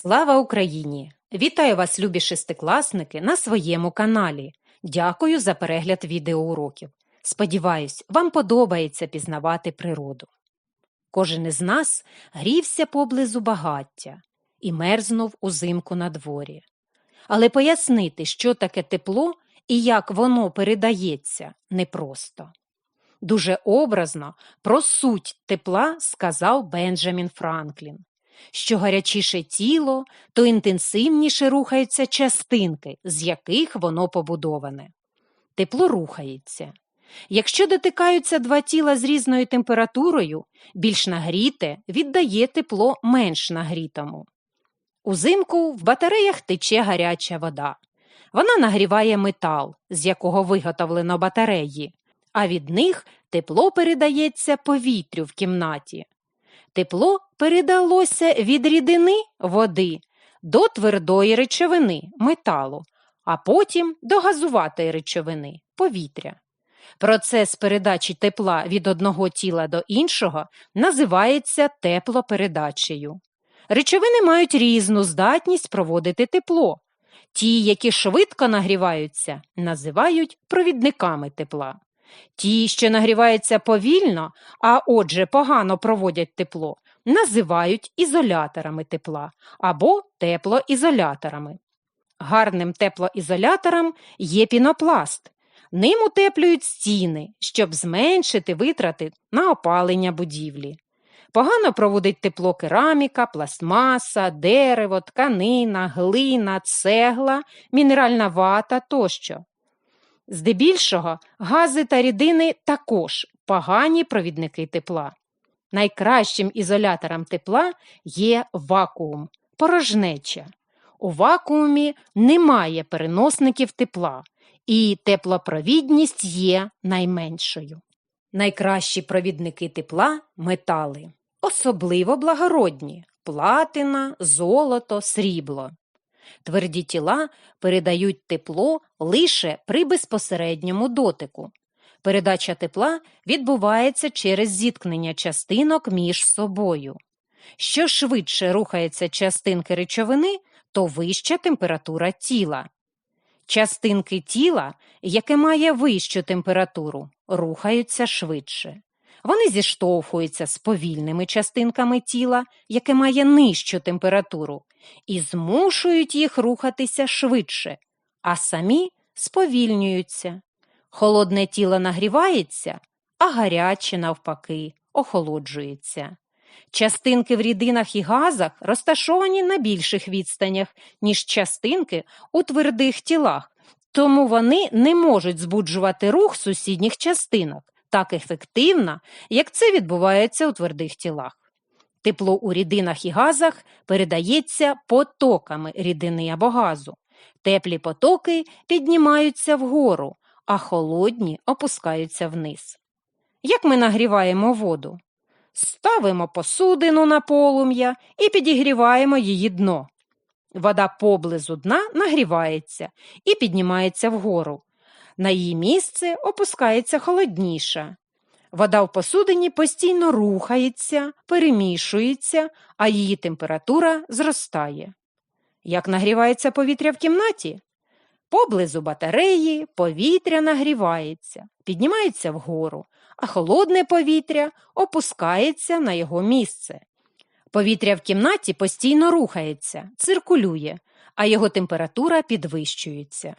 Слава Україні! Вітаю вас, любі шестикласники, на своєму каналі. Дякую за перегляд відеоуроків. Сподіваюсь, вам подобається пізнавати природу. Кожен із нас грівся поблизу багаття і мерзнув узимку на дворі. Але пояснити, що таке тепло і як воно передається, непросто. Дуже образно про суть тепла сказав Бенджамін Франклін. Що гарячіше тіло, то інтенсивніше рухаються частинки, з яких воно побудоване. Тепло рухається. Якщо дотикаються два тіла з різною температурою, більш нагріте віддає тепло менш нагрітому. Узимку в батареях тече гаряча вода. Вона нагріває метал, з якого виготовлено батареї, а від них тепло передається повітрю в кімнаті. Тепло передалося від рідини води до твердої речовини металу, а потім до газуватої речовини повітря. Процес передачі тепла від одного тіла до іншого називається теплопередачею. Речовини мають різну здатність проводити тепло. Ті, які швидко нагріваються, називають провідниками тепла. Ті, що нагріваються повільно, а отже погано проводять тепло, називають ізоляторами тепла або теплоізоляторами. Гарним теплоізолятором є пінопласт. Ним утеплюють стіни, щоб зменшити витрати на опалення будівлі. Погано проводить тепло кераміка, пластмаса, дерево, тканина, глина, цегла, мінеральна вата тощо. Здебільшого гази та рідини також погані провідники тепла. Найкращим ізолятором тепла є вакуум, порожнеча. У вакуумі немає переносників тепла, і теплопровідність є найменшою. Найкращі провідники тепла метали, особливо благородні платина, золото, срібло. Тверді тіла передають тепло лише при безпосередньому дотику. Передача тепла відбувається через зіткнення частинок між собою. Що швидше рухаються частинки речовини, то вища температура тіла. Частинки тіла, яке має вищу температуру, рухаються швидше. Вони зіштовхуються з повільними частинками тіла, яке має нижчу температуру, і змушують їх рухатися швидше, а самі сповільнюються. Холодне тіло нагрівається, а гаряче, навпаки, охолоджується. Частинки в рідинах і газах розташовані на більших відстанях, ніж частинки у твердих тілах, тому вони не можуть збуджувати рух сусідніх частинок так ефективно, як це відбувається у твердих тілах. Тепло у рідинах і газах передається потоками рідини або газу. Теплі потоки піднімаються вгору, а холодні опускаються вниз. Як ми нагріваємо воду? Ставимо посудину на полум'я і підігріваємо її дно. Вода поблизу дна нагрівається і піднімається вгору. На її місце опускається холодніша. Вода в посудині постійно рухається, перемішується, а її температура зростає. Як нагрівається повітря в кімнаті? Поблизу батареї повітря нагрівається, піднімається вгору, а холодне повітря опускається на його місце. Повітря в кімнаті постійно рухається, циркулює, а його температура підвищується.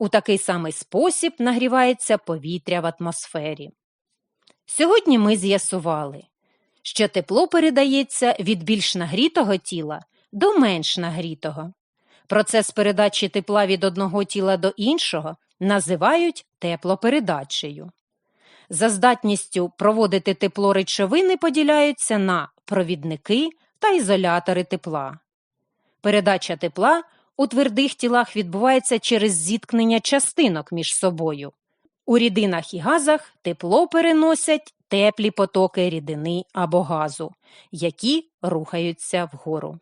У такий самий спосіб нагрівається повітря в атмосфері. Сьогодні ми з'ясували, що тепло передається від більш нагрітого тіла до менш нагрітого. Процес передачі тепла від одного тіла до іншого називають теплопередачею. За здатністю проводити тепло речовини поділяються на провідники та ізолятори тепла. Передача тепла у твердих тілах відбувається через зіткнення частинок між собою. У рідинах і газах тепло переносять теплі потоки рідини або газу, які рухаються вгору.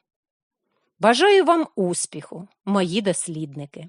Бажаю вам успіху, мої дослідники!